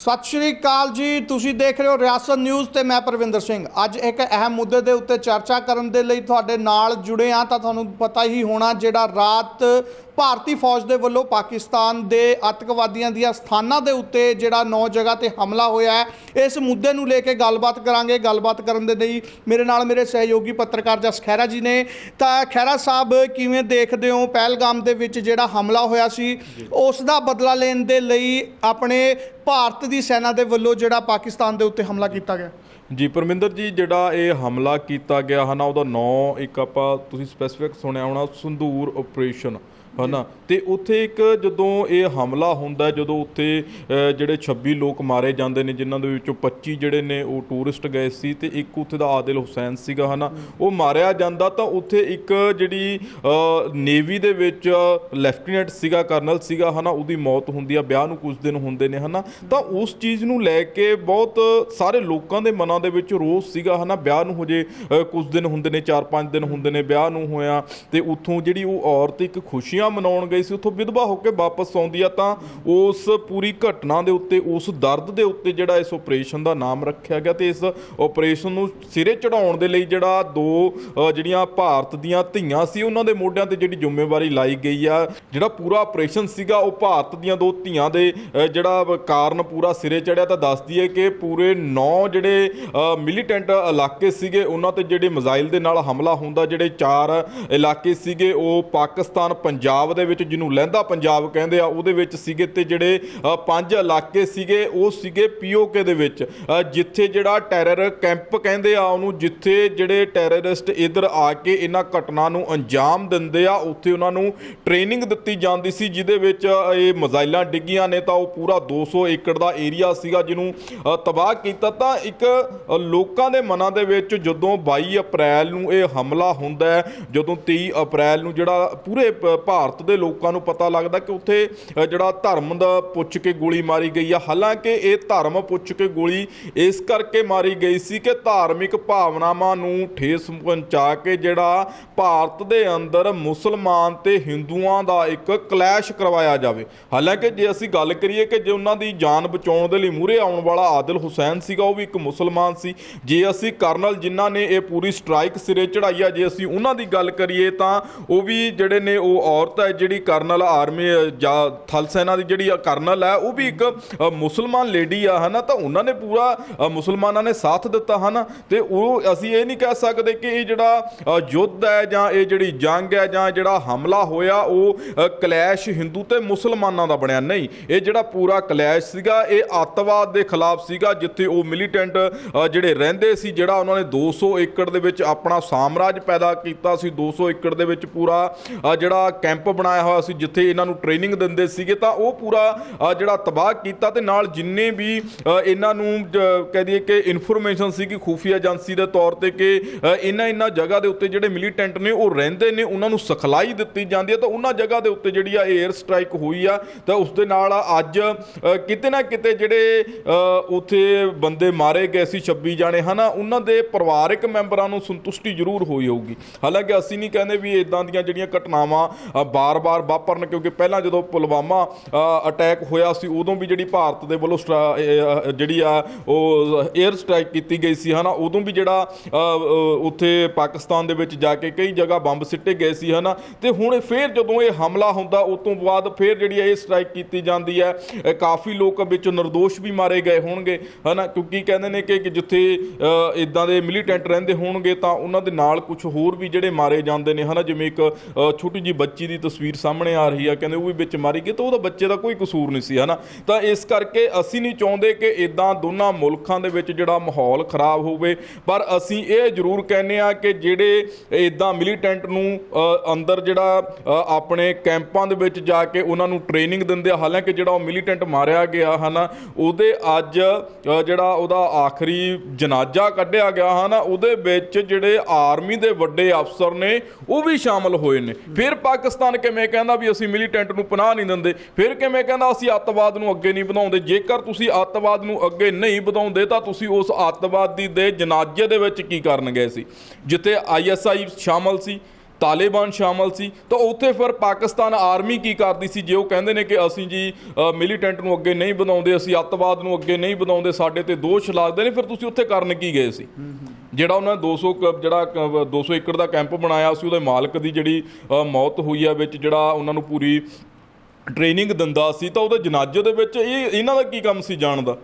ਸਤਿ ਸ਼੍ਰੀ ਅਕਾਲ ਜੀ, ਤੁਸੀਂ ਦੇਖ ਰਹੇ ਹੋ ਰਿਆਸਤ ਨਿਊਜ਼ ਤੇ ਮੈਂ ਪ੍ਰਵਿੰਦਰ ਸਿੰਘ। ਅੱਜ ਇੱਕ ਅਹਿਮ ਮੁੱਦੇ ਦੇ ਉੱਤੇ ਚਰਚਾ ਕਰਨ ਦੇ ਲਈ ਤੁਹਾਡੇ ਨਾਲ ਜੁੜੇ ਆ ਤਾਂ ਤੁਹਾਨੂੰ ਪਤਾ ਹੀ ਹੋਣਾ ਜਿਹੜਾ ਰਾਤ ਭਾਰਤੀ ਫੌਜ ਦੇ ਵੱਲੋਂ ਪਾਕਿਸਤਾਨ ਦੇ ਅੱਤਵਾਦੀਆਂ ਦੀਆਂ ਸਥਾਨਾਂ ਦੇ ਉੱਤੇ ਜਿਹੜਾ ਨੌ ਜਗ੍ਹਾ ਤੇ ਹਮਲਾ ਹੋਇਆ ਹੈ ਇਸ ਮੁੱਦੇ ਨੂੰ ਲੈ ਕੇ ਗੱਲਬਾਤ ਕਰਾਂਗੇ। ਗੱਲਬਾਤ ਕਰਨ ਦੇ ਲਈ ਮੇਰੇ ਨਾਲ ਮੇਰੇ ਸਹਿਯੋਗੀ ਪੱਤਰਕਾਰ ਜਸ ਖਹਿਰਾ ਜੀ ਨੇ। ਤਾਂ ਖਹਿਰਾ ਸਾਹਿਬ ਕਿਵੇਂ ਦੇਖਦੇ ਹੋ ਪਹਿਲਗਾਮ ਦੇ ਵਿੱਚ ਜਿਹੜਾ ਹਮਲਾ ਹੋਇਆ ਸੀ? ਉਸ ਦਾ ਬਦਲਾ ਲੈਣ ਦੇ ਲਈ ਆਪਣੇ ਭਾਰਤ ਦੀ ਸੈਨਾ ਦੇ ਵੱਲੋਂ ਜਿਹੜਾ ਪਾਕਿਸਤਾਨ ਦੇ ਉੱਤੇ ਹਮਲਾ ਕੀਤਾ ਗਿਆ? ਜੀ ਪਰਮਿੰਦਰ ਜੀ ਜਿਹੜਾ ਇਹ ਹਮਲਾ ਕੀਤਾ ਗਿਆ ਹਨਾ ਉਹਦਾ ਨਾਂ ਇੱਕ ਆਪਾਂ ਤੁਸੀਂ ਸਪੈਸੀਫਿਕ ਸੁਣਿਆ ਹੋਣਾ ਸੰਦੂਰ ਆਪਰੇਸ਼ਨ ਹਨਾ ਤੇ ਉੱਥੇ ਇੱਕ ਜਦੋਂ ਇਹ ਹਮਲਾ ਹੁੰਦਾ ਜਦੋਂ ਉੱਥੇ ਜਿਹੜੇ 26 ਲੋਕ ਮਾਰੇ ਜਾਂਦੇ ਨੇ ਜਿਨ੍ਹਾਂ ਦੇ ਵਿੱਚੋਂ 25 ਜਿਹੜੇ ਨੇ ਉਹ ਟੂਰਿਸਟ ਗਏ ਸੀ ਤੇ ਇੱਕ ਉੱਥੇ ਦਾ ਆਦਿਲ ਹੁਸੈਨ ਸੀਗਾ ਹਨਾ ਉਹ ਮਾਰਿਆ ਜਾਂਦਾ ਤਾਂ ਉੱਥੇ ਇੱਕ ਜਿਹੜੀ ਨੇਵੀ ਦੇ ਵਿੱਚ ਲੈਫਟੀਨੈਂਟ ਸੀਗਾ ਕਰਨਲ ਸੀਗਾ ਹਨਾ ਉਹਦੀ ਮੌਤ ਹੁੰਦੀ ਆ ਵਿਆਹ ਨੂੰ ਕੁਝ ਦਿਨ ਹੁੰਦੇ ਨੇ ਹਨਾ ਤਾਂ ਉਸ ਚੀਜ਼ ਨੂੰ ਲੈ ਕੇ ਬਹੁਤ ਸਾਰੇ ਲੋਕਾਂ ਦੇ ਮਨਾਂ ਦੇ ਵਿੱਚ ਰੋਸ ਸੀਗਾ ਹਨਾ? ਵਿਆਹ ਨੂੰ ਹਜੇ ਅ, ਕੁਝ ਦਿਨ ਹੁੰਦੇ ਨੇ 4-5 ਦਿਨ ਹੁੰਦੇ ਨੇ ਵਿਆਹ ਨੂੰ ਹੋਇਆ। ਤੇ ਉੱਥੋਂ ਜਿਹੜੀ ਉਹ ਔਰਤ ਇੱਕ ਖੁਸ਼ੀਆਂ ਮਨਾਉਣ ਗਈ ਸੀ ਉੱਥੋਂ ਵਿਧਵਾ ਹੋ ਕੇ ਵਾਪਸ ਆਉਂਦੀ ਆ ਤਾਂ ਉਸ ਪੂਰੀ ਘਟਨਾ ਦੇ ਉੱਤੇ ਉਸ ਦਰਦ ਦੇ ਉੱਤੇ ਜਿਹੜਾ ਇਸ ਆਪਰੇਸ਼ਨ ਦਾ ਨਾਮ ਰੱਖਿਆ ਗਿਆ ਤੇ ਇਸ ਆਪਰੇਸ਼ਨ ਨੂੰ ਸਿਰੇ ਚੜਾਉਣ ਦੇ ਲਈ ਜਿਹੜਾ ਦੋ ਜਿਹੜੀਆਂ ਭਾਰਤ ਦੀਆਂ ਧੀਆਂ ਸੀ ਉਹਨਾਂ ਦੇ ਮੋਢਿਆਂ ਤੇ ਜਿਹੜੀ ਜ਼ਿੰਮੇਵਾਰੀ ਲਾਈ ਗਈ ਆ। ਜਿਹੜਾ ਪੂਰਾ ਆਪਰੇਸ਼ਨ ਸੀਗਾ ਉਹ ਭਾਰਤ ਦੀਆਂ ਦੋ ਧੀਆਂ ਦੇ ਜਿਹੜਾ ਕਾਰਨ ਪੂਰਾ ਸਿਰੇ ਚੜਿਆ ਤਾਂ ਦੱਸਦੀ ਹੈ ਕਿ ਪੂਰੇ 9 ਜਿਹੜੇ ਮਿਲੀਟੈਂਟ ਇਲਾਕੇ ਸੀਗੇ, ਉਹਨਾਂ ਤੇ ਜਿਹੜੇ ਮਿਜ਼ਾਈਲ ਦੇ ਨਾਲ ਹਮਲਾ ਹੁੰਦਾ, ਜਿਹੜੇ ਚਾਰ ਇਲਾਕੇ ਸੀਗੇ, ਉਹ ਪਾਕਿਸਤਾਨ, ਪੰਜਾਬ ਦੇ ਵਿੱਚ, ਜਿਹਨੂੰ ਲਹਿੰਦਾ ਪੰਜਾਬ ਕਹਿੰਦੇ ਆ, ਉਹਦੇ ਵਿੱਚ ਸੀਗੇ ਤੇ ਜਿਹੜੇ ਪੰਜ ਇਲਾਕੇ ਸੀਗੇ, ਉਹ ਸੀਗੇ ਪੀਓਕੇ ਦੇ ਵਿੱਚ। ਜਿੱਥੇ ਜਿਹੜਾ ਟੈਰਰ ਕੈਂਪ ਕਹਿੰਦੇ ਆ ਉਹਨੂੰ, ਜਿੱਥੇ ਜਿਹੜੇ ਟੈਰਰਿਸਟ ਇਧਰ ਆ ਕੇ ਇਹਨਾਂ ਘਟਨਾ ਨੂੰ ਅੰਜਾਮ ਦਿੰਦੇ ਆ, ਉੱਥੇ ਉਹਨਾਂ ਨੂੰ ਟ੍ਰੇਨਿੰਗ ਦਿੱਤੀ ਜਾਂਦੀ ਸੀ, ਜਿਹਦੇ ਵਿੱਚ ਇਹ ਮਜ਼ਾਈਲਾਂ ਡਿੱਗੀਆਂ ਨੇ, ਤਾਂ ਉਹ ਪੂਰਾ 200 ਏਕੜ ਦਾ ਏਰੀਆ ਸੀਗਾ, ਜਿਹਨੂੰ ਤਬਾਹ ਕੀਤਾ। ਤਾਂ ਇੱਕ ਲੋਕਾਂ ਦੇ ਮਨਾਂ ਦੇ ਵਿੱਚ ਜਦੋਂ 22 ਅਪ੍ਰੈਲ ਨੂੰ ਇਹ ਹਮਲਾ ਹੁੰਦਾ ਹੈ, ਜਦੋਂ 23 ਅਪ੍ਰੈਲ ਨੂੰ ਜਿਹੜਾ ਪੂਰੇ ਪ- ਭਾਰਤ ਦੇ ਲੋਕਾਂ ਨੂੰ ਪਤਾ ਲੱਗਦਾ ਕਿ ਉੱਥੇ ਜਿਹੜਾ ਧਰਮ ਦਾ ਪੁੱਛ ਕੇ ਗੋਲੀ ਮਾਰੀ ਗਈ ਆ। ਹਾਲਾਂਕਿ ਇਹ ਧਰਮ ਪੁੱਛ ਕੇ ਗੋਲੀ ਇਸ ਕਰਕੇ ਮਾਰੀ ਗਈ ਸੀ ਕਿ ਧਾਰਮਿਕ ਭਾਵਨਾਵਾਂ ਨੂੰ ਠੇਸ ਪਹੁੰਚਾ ਕੇ ਜਿਹੜਾ ਭਾਰਤ ਦੇ ਅੰਦਰ ਮੁਸਲਮਾਨ ਤੇ ਹਿੰਦੂਆਂ ਦਾ ਇੱਕ ਕਲੈਸ਼ ਕਰਵਾਇਆ ਜਾਵੇ। ਹਾਲਾਂਕਿ ਜੇ ਅਸੀਂ ਗੱਲ ਕਰੀਏ ਕਿ ਜੇ ਉਹਨਾਂ ਦੀ ਜਾਨ ਬਚਾਉਣ ਦੇ ਲਈ ਮੂਹਰੇ ਆਉਣ ਵਾਲਾ ਆਦਿਲ ਹੁਸੈਨ ਸੀਗਾ, ਉਹ ਵੀ ਇੱਕ ਮੁਸਲਮਾਨ ਸੀ। ਜੇ ਅਸੀਂ ਕਰਨਲ ਜਿਨ੍ਹਾਂ ਨੇ ਇਹ ਪੂਰੀ ਸਟ੍ਰਾਈਕ ਸਿਰੇ ਚੜਾਈ ਆ, ਜੇ ਅਸੀਂ ਉਹਨਾਂ ਦੀ ਗੱਲ ਕਰੀਏ ਤਾਂ ਉਹ ਵੀ ਜਿਹੜੇ ਨੇ ਉਹ ਔਰਤ ਹੈ, ਜਿਹੜੀ ਕਰਨਲ ਆਰਮੀ ਜਾਂ ਥਲ ਸੈਨਾ ਦੀ ਜਿਹੜੀ ਕਰਨਲ ਹੈ, ਉਹ ਵੀ ਇੱਕ ਮੁਸਲਮਾਨ ਲੇਡੀ ਆ, ਹਨਾ? ਤਾਂ ਉਹਨਾਂ ਨੇ ਪੂਰਾ ਮੁਸਲਮਾਨਾਂ ਨੇ ਸਾਥ ਦਿੱਤਾ, ਹਨਾ? ਤੇ ਉਹ ਅਸੀਂ ਇਹ ਨਹੀਂ ਕਹਿ ਸਕਦੇ ਕਿ ਇਹ ਜਿਹੜਾ ਯੁੱਧ ਹੈ ਜਾਂ ਇਹ ਜਿਹੜੀ ਜੰਗ ਹੈ ਜਾਂ ਜਿਹੜਾ ਹਮਲਾ ਹੋਇਆ, ਉਹ ਕਲੈਸ਼ ਹਿੰਦੂ ਤੇ ਮੁਸਲਮਾਨਾਂ ਦਾ ਬਣਿਆ। ਨਹੀਂ, ਇਹ ਜਿਹੜਾ ਪੂਰਾ ਕਲੈਸ਼ ਸੀਗਾ, ਇਹ ਅੱਤਵਾਦ ਦੇ ਖਿਲਾਫ ਸੀਗਾ, ਜਿੱਥੇ ਉਹ ਮਿਲੀਟੈਂਟ ਜਿਹੜੇ ਰਹਿੰਦੇ ਸੀ, ਜਿਹੜਾ ਉਹਨਾਂ ਨੇ 200 ਏਕੜ ਦੇ ਵਿੱਚ ਆਪਣਾ ਸਾਮਰਾਜ ਪੈਦਾ ਕੀਤਾ ਸੀ 200 ਏਕੜ ਦੇ ਵਿੱਚ ਪੂਰਾ ਜਿਹੜਾ ਕੈਂਪ ਬਣਾਇਆ ਹੋਇਆ ਸੀ, ਜਿੱਥੇ ਇਹਨਾਂ ਨੂੰ ਟ੍ਰੇਨਿੰਗ ਦਿੰਦੇ ਸੀਗੇ, ਤਾਂ ਉਹ ਪੂਰਾ ਜਿਹੜਾ ਤਬਾਹ ਕੀਤਾ ਤੇ ਨਾਲ ਜਿੰਨੇ ਵੀ ਇਹਨਾਂ ਨੂੰ, ਜ- ਕਹਿ ਦਈਏ ਕਿ ਇਨਫੋਰਮੇਸ਼ਨ ਸੀ ਕਿ ਖੂਫੀਆ ਏਜੰਸੀ ਦੇ ਤੌਰ ਤੇ ਕਿ ਇਹਨਾਂ ਇਹਨਾਂ ਜਗ੍ਹਾ ਦੇ ਉੱਤੇ ਜਿਹੜੇ ਮਿਲੀਟੈਂਟ ਨੇ, ਉਹ ਰਹਿੰਦੇ ਨੇ, ਉਹਨਾਂ ਨੂੰ ਸਿਖਲਾਈ ਦਿੱਤੀ ਜਾਂਦੀ ਹੈ, ਤਾਂ ਉਹਨਾਂ ਜਗ੍ਹਾ ਦੇ ਉੱਤੇ ਜਿਹੜੀ ਆ 에ਅਰ ਸਟ੍ਰਾਈਕ ਹੋਈ ਆ, ਤਾਂ ਉਸ ਦੇ ਨਾਲ ਅੱਜ ਕਿਤੇ ਨਾ ਕਿਤੇ ਜਿਹੜੇ ਉੱਥੇ ਬੰਦੇ ਮਾਰੇ ਗਏ ਸੀ 26 ਜਾਣੇ ਹਨਾ ਉਹਨਾਂ ਦੇ ਪਰਿਵਾਰਕ ਮੈਂਬਰਾਂ ਨੂੰ ਸੰਤੁਸ਼ਟੀ ਜ਼ਰੂਰ ਹੋਈ ਹੋਊਗੀ। ਹਾਲਾਂਕਿ ਅਸੀਂ ਨਹੀਂ ਕਹਿੰਦੇ ਵੀ ਇਦਾਂ ਦੀਆਂ ਜਿਹੜੀਆਂ ਘਟਨਾਵਾਂ ਅ, ਬਾਰ-ਬਾਰ ਵਾਪਰਨ ਕਿਉਂਕਿ ਪਹਿਲਾਂ ਜਦੋਂ ਪੁਲਵਾਮਾ ਅਟੈਕ ਹੋਇਆ ਸੀ ਉਦੋਂ ਵੀ ਜਿਹੜੀ ਭਾਰਤ ਦੇ ਵੱਲੋਂ ਜਿਹੜੀ ਆ ਉਹ 에ਅਰ ਸਟ੍ਰਾਈਕ ਕੀਤੀ ਗਈ ਸੀ ਹਨਾ? ਉਦੋਂ ਵੀ ਜਿਹੜਾ ਉੱਥੇ ਪਾਕਿਸਤਾਨ ਦੇ ਵਿੱਚ ਜਾ ਕੇ ਕਈ ਜਗ੍ਹਾ ਬੰਬ ਸਿੱਟੇ ਗਏ ਸੀ ਹਨਾ? ਤੇ ਹੁਣ ਫੇਰ ਜਦੋਂ ਇਹ ਹਮਲਾ ਹੁੰਦਾ ਉਸ ਤੋਂ ਬਾਅਦ ਫੇਰ ਜਿਹੜੀ ਇਹ ਸਟ੍ਰਾਈਕ ਕੀਤੀ ਜਾਂਦੀ ਹੈ ਕਾਫੀ ਲੋਕ ਵਿੱਚ ਨਿਰਦੋਸ਼ ਵੀ ਮਾਰੇ ਗਏ ਹੋਣਗੇ ਹਨਾ? ਕਿਉਂਕਿ ਕਹਿੰਦੇ ਨੇ ਕਿ ਕਿ ਜਿੱਥੇ ਇਦਾਂ ਦੇ ਮਿਲੀਟੈਂਟ ਰਹਿੰਦੇ ਹੋਣਗੇ ਤਾਂ ਉਹਨਾਂ ਦੇ ਨਾਲ ਕੁਝ ਹੋਰ ਵੀ ਜਿਹੜੇ ਮਾਰੇ ਜਾਂਦੇ ਨੇ, ਹਨਾ? ਜਿਵੇਂ ਇੱਕ ਛੋਟੀ ਜੀ ਬੱਚੀ ਦੀ ਤਸਵੀਰ ਸਾਹਮਣੇ ਆ ਰਹੀ ਆ, ਕਹਿੰਦੇ ਉਹ ਵੀ ਵਿੱਚ ਮਾਰੀ ਗਈ, ਤਾਂ ਉਹਦਾ ਬੱਚੇ ਦਾ ਕੋਈ ਕਸੂਰ ਨਹੀਂ ਸੀ, ਹਨਾ? ਤਾਂ ਇਸ ਕਰਕੇ ਅਸੀਂ ਨਹੀਂ ਚਾਹੁੰਦੇ ਕਿ ਇਦਾਂ ਦੋਨਾਂ ਮੁਲਕਾਂ ਦੇ ਵਿੱਚ ਜਿਹੜਾ ਮਾਹੌਲ ਖਰਾਬ ਹੋਵੇ, ਪਰ ਅਸੀਂ ਇਹ ਜ਼ਰੂਰ ਕਹਿੰਦੇ ਆ ਕਿ ਜਿਹੜੇ ਇਦਾਂ ਮਿਲੀਟੈਂਟ ਨੂੰ ਅੰਦਰ ਜਿਹੜਾ ਆਪਣੇ ਕੈਂਪਾਂ ਦੇ ਵਿੱਚ ਜਾ ਕੇ ਉਹਨਾਂ ਨੂੰ ਟ੍ਰੇਨਿੰਗ ਦਿੰਦੇ ਹਾਲਾਂਕਿ ਜਿਹੜਾ ਉਹ ਮਿਲੀਟੈਂਟ ਮਾਰਿਆ ਗਿਆ, ਹਨਾ? ਉਹਦੇ ਅੱਜ ਜਿਹੜਾ ਉਹਦਾ ਆਖਰੀ ਜਨਾਜ਼ਾ ਕੱਢਿਆ ਗਿਆ ਹਨਾ ਉਹਦੇ ਵਿੱਚ ਜਿਹੜੇ ਆਰਮੀ ਦੇ ਵੱਡੇ ਅਫਸਰ ਨੇ, ਉਹ ਵੀ ਸ਼ਾਮਲ ਹੋਏ ਨੇ। ਫਿਰ ਪਾਕਿਸਤਾਨ ਕਿਵੇਂ ਕਹਿੰਦਾ ਵੀ ਅਸੀਂ ਮਿਲੀਟੈਂਟ ਨੂੰ ਪਨਾਹ ਨਹੀਂ ਦਿੰਦੇ? ਫਿਰ ਕਿਵੇਂ ਕਹਿੰਦਾ ਅਸੀਂ ਅੱਤਵਾਦ ਨੂੰ ਅੱਗੇ ਨਹੀਂ ਵਧਾਉਂਦੇ? ਜੇਕਰ ਤੁਸੀਂ ਅੱਤਵਾਦ ਨੂੰ ਅੱਗੇ ਨਹੀਂ ਵਧਾਉਂਦੇ, ਤਾਂ ਤੁਸੀਂ ਉਸ ਅੱਤਵਾਦੀ ਦੇ ਜਨਾਜ਼ੇ ਦੇ ਵਿੱਚ ਕੀ ਕਰਨ ਗਏ ਸੀ ਜਿੱਥੇ ਆਈਐਸਆਈ ਸ਼ਾਮਲ ਸੀ ਤਾਲਿਬਾਨ ਸ਼ਾਮਲ ਸੀ। ਤਾਂ ਉੱਥੇ ਫਿਰ ਪਾਕਿਸਤਾਨ ਆਰਮੀ ਕੀ ਕਰਦੀ ਸੀ? ਜੇ ਉਹ ਕਹਿੰਦੇ ਨੇ ਕਿ ਅਸੀਂ ਜੀ ਮਿਲੀਟੈਂਟ ਨੂੰ ਅੱਗੇ ਨਹੀਂ ਵਧਾਉਂਦੇ ਅਸੀਂ ਅੱਤਵਾਦ ਨੂੰ ਅੱਗੇ ਨਹੀਂ ਵਧਾਉਂਦੇ ਸਾਡੇ ਤੇ ਦੋਸ਼ ਲੱਗਦੇ ਨੇ ਫਿਰ ਤੁਸੀਂ ਉੱਥੇ ਕਰਨ ਕੀ ਗਏ ਸੀ? ਜਿਹੜਾ ਉਹਨਾਂ ਨੇ 200 ਕ- ਜਿਹੜਾ ਕ- 200 ਏਕੜ ਦਾ ਕੈਂਪ ਬਣਾਇਆ ਸੀ ਉਹਦੇ ਮਾਲਕ ਦੀ ਜਿਹੜੀ ਮੌਤ ਹੋਈ ਆ ਵਿੱਚ ਜਿਹੜਾ ਉਹਨਾਂ ਨੂੰ ਪੂਰੀ ਟ੍ਰੇਨਿੰਗ ਦਿੰਦਾ ਸੀ ਤਾਂ ਉਹਦੇ ਜਨਾਜ਼ੇ ਦੇ ਵਿੱਚ ਇਹ ਇਹਨਾਂ ਦਾ ਕੀ ਕੰਮ ਸੀ ਜਾਣ ਦਾ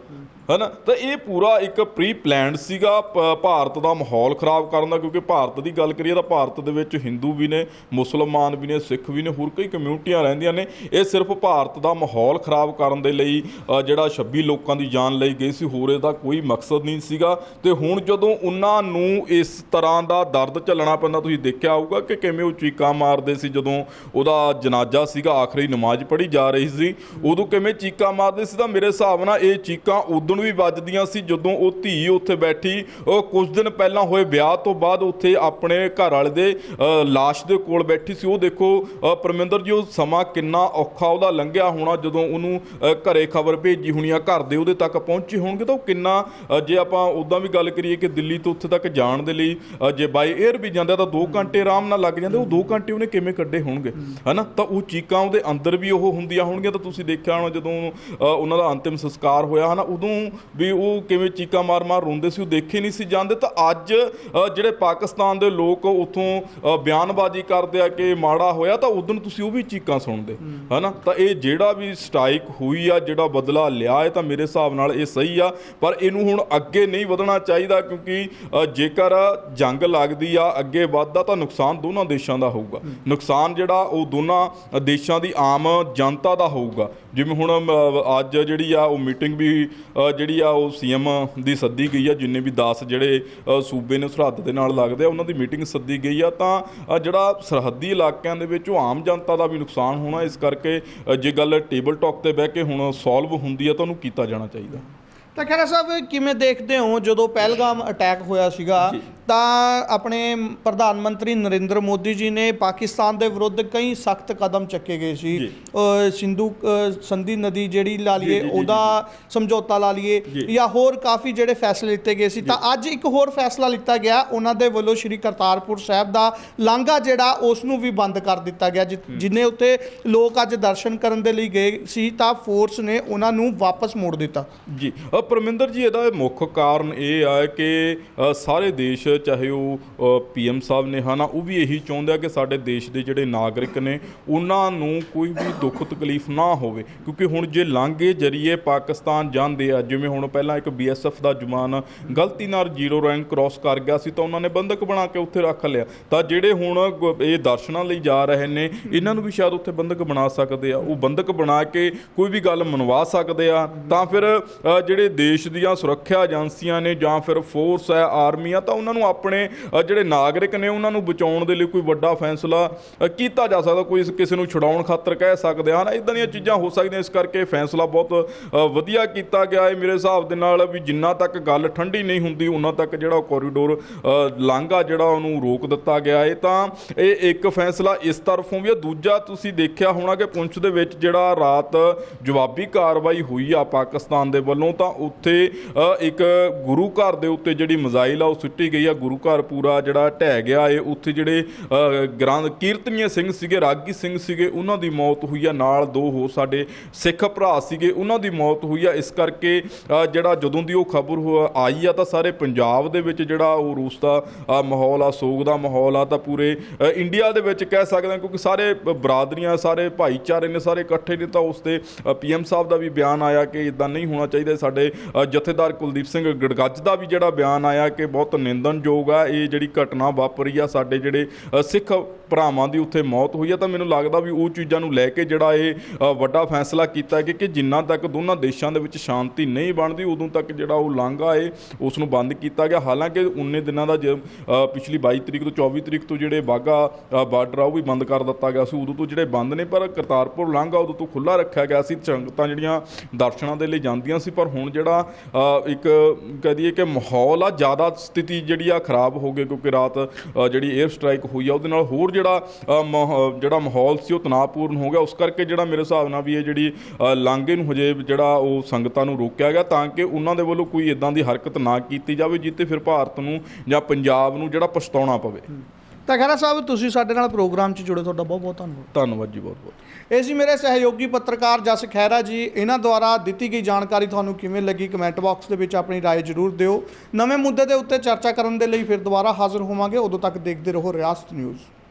ਹਨਾ? ਤਾਂ ਇਹ ਪੂਰਾ ਇੱਕ ਪ੍ਰੀ ਪਲਾਨਡ ਸੀਗਾ, ਪ- ਭਾਰਤ ਦਾ ਮਾਹੌਲ ਖਰਾਬ ਕਰਨ ਦਾ, ਕਿਉਂਕਿ ਭਾਰਤ ਦੀ ਗੱਲ ਕਰੀਏ ਤਾਂ ਭਾਰਤ ਦੇ ਵਿੱਚ ਹਿੰਦੂ ਵੀ ਨੇ, ਮੁਸਲਮਾਨ ਵੀ ਨੇ, ਸਿੱਖ ਵੀ ਨੇ, ਹੋਰ ਕਈ ਕਮਿਊਨਿਟੀਆਂ ਰਹਿੰਦੀਆਂ ਨੇ। ਇਹ ਸਿਰਫ ਭਾਰਤ ਦਾ ਮਾਹੌਲ ਖਰਾਬ ਕਰਨ ਦੇ ਲਈ ਜਿਹੜਾ 26 ਲੋਕਾਂ ਦੀ ਜਾਨ ਲਈ ਗਈ ਸੀ, ਹੋਰ ਇਹਦਾ ਕੋਈ ਮਕਸਦ ਨਹੀਂ ਸੀਗਾ। ਤੇ ਹੁਣ ਜਦੋਂ ਉਹਨਾਂ ਨੂੰ ਇਸ ਤਰ੍ਹਾਂ ਦਾ ਦਰਦ ਝੱਲਣਾ ਪੈਂਦਾ, ਤੁਸੀਂ ਦੇਖਿਆ ਹੋਊਗਾ ਕਿ ਕਿਵੇਂ ਉਹ ਚੀਕਾਂ ਮਾਰਦੇ ਸੀ, ਜਦੋਂ ਉਹਦਾ ਜਨਾਜ਼ਾ ਸੀਗਾ, ਆਖਰੀ ਨਮਾਜ਼ ਪੜ੍ਹੀ ਜਾ ਰਹੀ ਸੀ। ਉਦੋਂ ਕਿਵੇਂ ਚੀਕਾਂ ਮਾਰਦੇ ਸੀ ਤਾਂ ਮੇਰੇ ਹਿਸਾਬ ਨਾਲ ਇਹ ਚੀਕਾਂ ਉਦੋਂ ਵੀ ਵੱਜਦੀਆਂ ਸੀ ਜਦੋਂ ਉਹ ਧੀ ਉੱਥੇ ਬੈਠੀ। ਉਹ ਕੁਝ ਦਿਨ ਪਹਿਲਾਂ ਹੋਏ ਵਿਆਹ ਤੋਂ ਬਾਅਦ ਉੱਥੇ ਆਪਣੇ ਘਰ ਵਾਲੇ ਦੇ ਲਾਸ਼ ਦੇ ਕੋਲ ਬੈਠੀ ਸੀ। ਉਹ ਦੇਖੋ ਪਰਮਿੰਦਰ ਜੀ ਉਹ ਸਮਾਂ ਕਿੰਨਾ ਔਖਾ ਉਹਦਾ ਲੰਘਿਆ ਹੋਣਾ ਜਦੋਂ ਉਹਨੂੰ ਘਰੇ ਖਬਰ ਭੇਜੀ ਹੋਣੀ ਆ ਘਰ ਦੇ ਉਹਦੇ ਤੱਕ ਪਹੁੰਚੇ ਹੋਣਗੇ ਤਾਂ ਉਹ ਕਿੰਨਾ ਜੇ ਆਪਾਂ ਉਦਾਂ ਵੀ ਗੱਲ ਕਰੀਏ ਕਿ ਦਿੱਲੀ ਤੋਂ ਉੱਥੇ ਤੱਕ ਜਾਣ ਦੇ ਲਈ ਜੇ ਬਾਈ 에ਅਰ ਵੀ ਜਾਂਦਾ ਤਾਂ 2 ਘੰਟੇ ਆਰਾਮ ਨਾਲ ਲੱਗ ਜਾਂਦੇ ਉਹ 2 ਘੰਟੇ ਉਹਨੇ ਕਿਵੇਂ ਕੱਢੇ ਹੋਣਗੇ? ਹਨਾ? ਤਾਂ ਉਹ ਚੀਕਾਂ ਉਹਦੇ ਅੰਦਰ ਵੀ ਉਹ ਹੁੰਦੀਆਂ ਹੋਣਗੀਆਂ ਤਾਂ ਤੁਸੀਂ ਦੇਖਿਆ ਹੋਣਾ ਜਦੋਂ ਅ, ਉਹਨਾਂ ਦਾ ਅੰਤਿਮ ਸੰਸਕਾਰ ਹੋਇਆ ਹਨਾ? ਉਦੋਂ ਵੀ ਉਹ ਕਿਵੇਂ ਚੀਕਾਂ ਮਾਰ-ਮਾਰ ਰੋਂਦੇ ਸੀ, ਉਹ ਦੇਖੇ ਨਹੀਂ ਸੀ ਜਾਂਦੇ। ਤਾਂ ਅੱਜ ਜਿਹੜੇ ਪਾਕਿਸਤਾਨ ਦੇ ਲੋਕ ਉਥੋਂ ਬਿਆਨਬਾਜ਼ੀ ਕਰਦੇ ਆ ਕਿ ਮਾੜਾ ਹੋਇਆ, ਤਾਂ ਉਦੋਂ ਤੁਸੀਂ ਉਹ ਵੀ ਚੀਕਾਂ ਸੁਣਦੇ, ਹਨਾ? ਤਾਂ ਇਹ ਜਿਹੜਾ ਵੀ ਸਟ੍ਰਾਈਕ ਹੋਈ ਆ, ਜਿਹੜਾ ਬਦਲਾ ਲਿਆ ਹੈ, ਤਾਂ ਮੇਰੇ ਹਿਸਾਬ ਨਾਲ ਇਹ ਸਹੀ ਆ। ਪਰ ਇਹਨੂੰ ਹੁਣ ਅੱਗੇ ਨਹੀਂ ਵਧਣਾ ਚਾਹੀਦਾ, ਕਿਉਂਕਿ ਜੇਕਰ ਜੰਗ ਲੱਗਦੀ ਆ, ਅੱਗੇ ਵੱਧਦਾ, ਤਾਂ ਨੁਕਸਾਨ ਦੋਨਾਂ ਦੇਸ਼ਾਂ ਦਾ ਹੋਊਗਾ। ਨੁਕਸਾਨ ਜਿਹੜਾ, ਉਹ ਦੋਨਾਂ ਦੇਸ਼ਾਂ ਦੀ ਆਮ ਜਨਤਾ ਦਾ ਹੋਊਗਾ। ਜਿਵੇਂ ਹੁਣ ਅੱਜ ਜਿਹੜੀ ਆ, ਉਹ ਮੀਟਿੰਗ ਵੀ ਜਿਹੜੀ ਆ ਉਹ ਸੀਐਮ ਦੀ ਸੱਦੀ ਗਈ ਆ ਜਿੰਨੇ ਵੀ 10 ਜਿਹੜੇ ਸੂਬੇ ਨੇ ਸਰਹੱਦ ਦੇ ਨਾਲ ਲੱਗਦੇ ਆ ਉਹਨਾਂ ਦੀ ਮੀਟਿੰਗ ਸੱਦੀ ਗਈ ਆ ਤਾਂ ਜਿਹੜਾ ਸਰਹੱਦੀ ਇਲਾਕਿਆਂ ਦੇ ਵਿੱਚ ਉਹ ਆਮ ਜਨਤਾ ਦਾ ਵੀ ਨੁਕਸਾਨ ਹੋਣਾ ਇਸ ਕਰਕੇ ਜੇ ਗੱਲ ਟੇਬਲ ਟਾਕ ਤੇ ਬਹਿ ਕੇ ਹੁਣ ਸੋਲਵ ਹੁੰਦੀ ਆ ਤਾਂ ਉਹਨੂੰ ਕੀਤਾ ਜਾਣਾ ਚਾਹੀਦਾ। ਤਾਂ ਖੈਰਾ ਸਾਹਿਬ ਕਿਵੇਂ ਦੇਖਦੇ ਹੋ ਜਦੋਂ ਪਹਿਲਗਾਮ ਅਟੈਕ ਹੋਇਆ ਸੀਗਾ ਤਾਂ ਆਪਣੇ ਪ੍ਰਧਾਨ ਮੰਤਰੀ ਨਰਿੰਦਰ ਮੋਦੀ ਜੀ ਨੇ ਪਾਕਿਸਤਾਨ ਦੇ ਵਿਰੁੱਧ ਕਈ ਸਖਤ ਕਦਮ ਚੱਕੇ ਗਏ ਸੀ। ਸਿੰਧੂ ਸੰਧੀ ਨਦੀ ਜਿਹੜੀ ਲਾ ਲਈਏ ਉਹਦਾ ਸਮਝੌਤਾ ਲਾ ਲਈਏ ਜੀ। ਹੋਰ ਕਾਫੀ ਜਿਹੜੇ ਫੈਸਲੇ ਲਿੱਤੇ ਗਏ ਸੀ। ਤਾਂ ਅੱਜ ਇੱਕ ਹੋਰ ਫੈਸਲਾ ਲਿੱਤਾ ਗਿਆ ਉਹਨਾਂ ਦੇ ਵੱਲੋਂ ਸ਼੍ਰੀ ਕਰਤਾਰਪੁਰ ਸਾਹਿਬ ਦਾ ਲਾਂਘਾ ਜਿਹੜਾ ਉਸ ਨੂੰ ਵੀ ਬੰਦ ਕਰ ਦਿੱਤਾ ਗਿਆ। ਜਿੰਨੇ ਉੱਤੇ ਲੋਕ ਅੱਜ ਦਰਸ਼ਨ ਕਰਨ ਦੇ ਲਈ ਗਏ ਸੀ ਤਾਂ ਫੋਰਸ ਨੇ ਉਹਨਾਂ ਨੂੰ ਵਾਪਸ ਮੋੜ ਦਿੱਤਾ। ਜੀ। ਪਰਮਿੰਦਰ ਜੀ ਇਹਦਾ ਮੁੱਖ ਕਾਰਨ ਇਹ ਆ ਕਿ ਸਾਰੇ ਦੇਸ਼ ਚਾਹੇ ਉਹ ਪੀਐਮ ਸਾਹਿਬ ਨੇ, ਹਨਾ, ਉਹ ਵੀ ਇਹੀ ਚਾਹੁੰਦੇ ਆ ਕਿ ਸਾਡੇ ਦੇਸ਼ ਦੇ ਜਿਹੜੇ ਨਾਗਰਿਕ ਨੇ, ਉਹਨਾਂ ਨੂੰ ਕੋਈ ਵੀ ਦੁੱਖ ਤਕਲੀਫ ਨਾ ਹੋਵੇ। ਕਿਉਂਕਿ ਹੁਣ ਜੇ ਲਾਂਘੇ ਜਰੀਏ ਪਾਕਿਸਤਾਨ ਜਾਂਦੇ ਆ, ਜਿਵੇਂ ਹੁਣ ਪਹਿਲਾਂ ਇੱਕ ਬੀਐਸਐਫ ਦਾ ਜਵਾਨ ਗਲਤੀ ਨਾਲ ਜ਼ੀਰੋ ਰੈਂਕ ਕ੍ਰਾਸ ਕਰ ਗਿਆ ਸੀ, ਤਾਂ ਉਹਨਾਂ ਨੇ ਬੰਦਕ ਬਣਾ ਕੇ ਉੱਥੇ ਰੱਖ ਲਿਆ। ਤਾਂ ਜਿਹੜੇ ਹੁਣ ਗ- ਇਹ ਦਰਸ਼ਨਾਂ ਲਈ ਜਾ ਰਹੇ ਨੇ, ਇਹਨਾਂ ਨੂੰ ਵੀ ਸ਼ਾਇਦ ਉੱਥੇ ਬੰਦਕ ਬਣਾ ਸਕਦੇ ਆ। ਉਹ ਬੰਦਕ ਬਣਾ ਕੇ ਕੋਈ ਵੀ ਗੱਲ ਮਨਵਾ ਸਕਦੇ ਆ। ਤਾਂ ਫਿਰ ਜਿਹੜੇ ਦੇਸ਼ ਦੀਆਂ ਸੁਰੱਖਿਆ ਏਜੰਸੀਆਂ ਨੇ ਜਾਂ ਫਿਰ ਫੋਰਸ ਹੈ, ਆਰਮੀ ਆ, ਤਾਂ ਉਹਨਾਂ ਨੂੰ ਆਪਣੇ ਜਿਹੜੇ ਨਾਗਰਿਕ ਨੇ ਉਹਨਾਂ ਨੂੰ ਬਚਾਉਣ ਦੇ ਲਈ ਕੋਈ ਵੱਡਾ ਫੈਸਲਾ ਕੀਤਾ ਜਾ ਸਕਦਾ, ਕੋਈ ਕਿਸੇ ਨੂੰ ਛੁਡਾਉਣ ਖਾਤਰ ਕਹਿ ਸਕਦੇ ਹਨ। ਇਦਾਂ ਦੀਆਂ ਚੀਜ਼ਾਂ ਹੋ ਸਕਦੀਆਂ, ਇਸ ਕਰਕੇ ਫੈਸਲਾ ਬਹੁਤ ਵਧੀਆ ਕੀਤਾ ਗਿਆ ਹੈ। ਮੇਰੇ ਹਿਸਾਬ ਦੇ ਨਾਲ ਵੀ ਜਿੰਨਾ ਤੱਕ ਗੱਲ ਠੰਡੀ ਨਹੀਂ ਹੁੰਦੀ ਉਹਨਾਂ ਤੱਕ ਜਿਹੜਾ ਕੋਰੀਡੋਰ ਲਾਂਘਾ ਜਿਹੜਾ ਉਹਨੂੰ ਰੋਕ ਦਿੱਤਾ ਗਿਆ ਹੈ। ਤਾਂ ਇਹ ਇੱਕ ਫੈਸਲਾ ਇਸ ਤਰਫੋਂ ਵੀ ਹੈ। ਦੂਜਾ ਤੁਸੀਂ ਦੇਖਿਆ ਹੋਣਾ ਕਿ ਪੁੰਛ ਦੇ ਵਿੱਚ ਜਿਹੜਾ ਰਾਤ ਜਵਾਬੀ ਕਾਰਵਾਈ ਹੋਈ ਆ ਪਾਕਿਸਤਾਨ ਦੇ ਵੱਲੋਂ, ਤਾਂ ਉੱਥੇ ਇੱਕ ਗੁਰੂ ਘਰ ਦੇ ਉੱਤੇ ਜਿਹੜੀ ਮਿਜ਼ਾਈਲ ਆ, ਉਹ ਸੁੱਟੀ ਗਈ ਆ। ਗੁਰੂ ਘਰ ਪੂਰਾ ਜਿਹੜਾ ਢਹਿ ਗਿਆ ਏ, ਉੱਥੇ ਜਿਹੜੇ ਗ੍ਰੰਥ ਕੀਰਤਨੀਏ ਸਿੰਘ ਸੀਗੇ, ਰਾਗੀ ਸਿੰਘ ਸੀਗੇ, ਉਹਨਾਂ ਦੀ ਮੌਤ ਹੋਈ ਆ, ਨਾਲ ਦੋ ਹੋਰ ਸਾਡੇ ਸਿੱਖ ਭਰਾ ਸੀਗੇ, ਉਹਨਾਂ ਦੀ ਮੌਤ ਹੋਈ ਆ। ਇਸ ਕਰਕੇ ਜਿਹੜਾ ਜਦੋਂ ਦੀ ਉਹ ਖਬਰ ਆਈ ਆ, ਤਾਂ ਸਾਰੇ ਪੰਜਾਬ ਦੇ ਵਿੱਚ ਜਿਹੜਾ ਉਹ ਰੂਸ ਦਾ ਮਾਹੌਲ ਆ, ਸੋਗ ਦਾ ਮਾਹੌਲ ਆ, ਤਾਂ ਪੂਰੇ ਇੰਡੀਆ ਦੇ ਵਿੱਚ ਕਹਿ ਸਕਦੇ ਹਾਂ, ਕਿਉਂਕਿ ਸਾਰੇ ਬਰਾਦਰੀਆਂ, ਸਾਰੇ ਭਾਈਚਾਰੇ ਨੇ ਸਾਰੇ ਇਕੱਠੇ ਨੇ, ਤਾਂ ਉਸ ਤੇ ਪੀਐਮ ਸਾਹਿਬ ਦਾ ਵੀ ਬਿਆਨ ਆਇਆ ਕਿ ਇਦਾਂ ਨਹੀਂ ਹੋਣਾ ਚਾਹੀਦਾ। ਸਾਡੇ ਜਥੇਦਾਰ ਕੁਲਦੀਪ ਸਿੰਘ ਗੜਗੱਜ ਦਾ ਵੀ ਜਿਹੜਾ ਬਿਆਨ ਆਇਆ ਕਿ ਬਹੁਤ ਨਿੰਦਨ ਨਿੰਦਨਯੋਗ ਆ, ਇਹ ਜਿਹੜੀ ਘਟਨਾ ਵਾਪਰੀ ਆ, ਸਾਡੇ ਜਿਹੜੇ ਸਿੱਖ ਭਰਾਵਾਂ ਦੀ ਉੱਥੇ ਮੌਤ ਹੋਈ ਆ, ਤਾਂ ਮੈਨੂੰ ਲੱਗਦਾ ਵੀ ਉਹ ਚੀਜ਼ਾਂ ਨੂੰ ਲੈ ਕੇ ਜਿਹੜਾ ਇਹ ਵੱਡਾ ਫੈਸਲਾ ਕੀਤਾ ਗਿਆ ਕਿ ਜਿੰਨਾ ਤੱਕ ਦੋਨਾਂ ਦੇਸ਼ਾਂ ਦੇ ਵਿੱਚ ਸ਼ਾਂਤੀ ਨਹੀਂ ਬਣਦੀ, ਉਦੋਂ ਤੱਕ ਜਿਹੜਾ ਉਹ ਲਾਂਘਾ ਏ ਉਸ ਨੂੰ ਬੰਦ ਕੀਤਾ ਗਿਆ। ਹਾਲਾਂਕਿ 19 ਦਿਨਾਂ ਦਾ ਜ- ਪਿਛਲੀ 22 ਤਰੀਕ ਤੋਂ 24 ਤਰੀਕ ਤੋਂ ਜਿਹੜੇ ਬਾਗਾ ਬਾਰਡਰ ਆ, ਉਹ ਵੀ ਬੰਦ ਕਰ ਦਿੱਤਾ ਗਿਆ ਸੀ। ਉਦੋਂ ਤੋਂ ਜਿਹੜੇ ਬੰਦ ਨੇ, ਪਰ ਕਰਤਾਰਪੁਰ ਲਾਂਘਾ ਉਦੋਂ ਤੋਂ ਖੁੱਲਾ ਰੱਖਿਆ ਗਿਆ ਸੀ। ਸੰਗਤਾਂ ਜਿਹੜੀਆਂ ਦਰਸ਼ਨਾਂ ਦੇ ਲਈ ਜਾਂਦੀਆਂ ਸੀ, ਪਰ ਹੁਣ ਜਿਹੜਾ ਇੱਕ ਕਹਿ ਦਈਏ ਕਿ ਮਾਹੌਲ ਆ, ਜ਼ਿਆਦਾ ਸਥਿਤੀ ਜਿਹੜੀ ਆ ਖਰਾਬ ਹੋ ਗਏ ਕਿਉਂਕਿ ਰਾਤ ਜਿਹੜੀ 에ਅਰ ਸਟ੍ਰਾਈਕ ਹੋਈ ਆ ਉਹਦੇ ਨਾਲ ਹੋਰ ਜਿਹੜਾ ਅ, ਜਿਹੜਾ ਮਾਹੌਲ ਸੀ ਉਹ ਤਣਾਅਪੂਰਨ ਹੋ ਗਿਆ। ਉਸ ਕਰਕੇ ਜਿਹੜਾ ਮੇਰੇ ਹਿਸਾਬ ਨਾਲ ਵੀ ਇਹ ਜਿਹੜੀ ਲਾਂਘੇ ਨੂੰ ਹਜੇ ਜਿਹੜਾ ਉਹ ਸੰਗਤਾਂ ਨੂੰ ਰੋਕਿਆ ਗਿਆ ਤਾਂ ਕਿ ਉਹਨਾਂ ਦੇ ਵੱਲੋਂ ਕੋਈ ਇਦਾਂ ਦੀ ਹਰਕਤ ਨਾ ਕੀਤੀ ਜਾਵੇ ਜਿੱਤੇ ਫਿਰ ਭਾਰਤ ਨੂੰ ਜਾਂ ਪੰਜਾਬ ਨੂੰ ਜਿਹੜਾ ਪਛਤਾਉਣਾ ਪਵੇ। ਤਾਂ ਖਹਿਰਾ ਸਾਹਿਬ ਤੁਸੀਂ ਸਾਡੇ ਨਾਲ ਪ੍ਰੋਗਰਾਮ 'ਚ ਜੁੜੇ ਤੁਹਾਡਾ ਬਹੁਤ ਬਹੁਤ ਧੰਨਵਾਦ ਧੰਨਵਾਦ ਜੀ ਬਹੁਤ ਬਹੁਤ ਇਹ ਸੀ ਮੇਰੇ ਸਹਿਯੋਗੀ ਪੱਤਰਕਾਰ ਜਸ ਖਹਿਰਾ ਜੀ ਇਹਨਾਂ ਦੁਆਰਾ ਦਿੱਤੀ ਗਈ ਜਾਣਕਾਰੀ ਤੁਹਾਨੂੰ ਕਿਵੇਂ ਲੱਗੀ ਕਮੈਂਟ ਬਾਕਸ ਦੇ ਵਿੱਚ ਆਪਣੀ رائے ਜ਼ਰੂਰ ਦਿਓ ਨਵੇਂ ਮੁੱਦੇ ਦੇ ਉੱਤੇ ਚਰਚਾ ਕਰਨ ਦੇ ਲਈ ਫਿਰ ਦੁਬਾਰਾ ਹਾਜ਼ਰ ਹੋਵਾਂਗੇ ਉਦੋਂ ਤੱਕ ਦੇਖਦੇ ਰਹੋ ਰਿਆਸਤ ਨਿਊਜ਼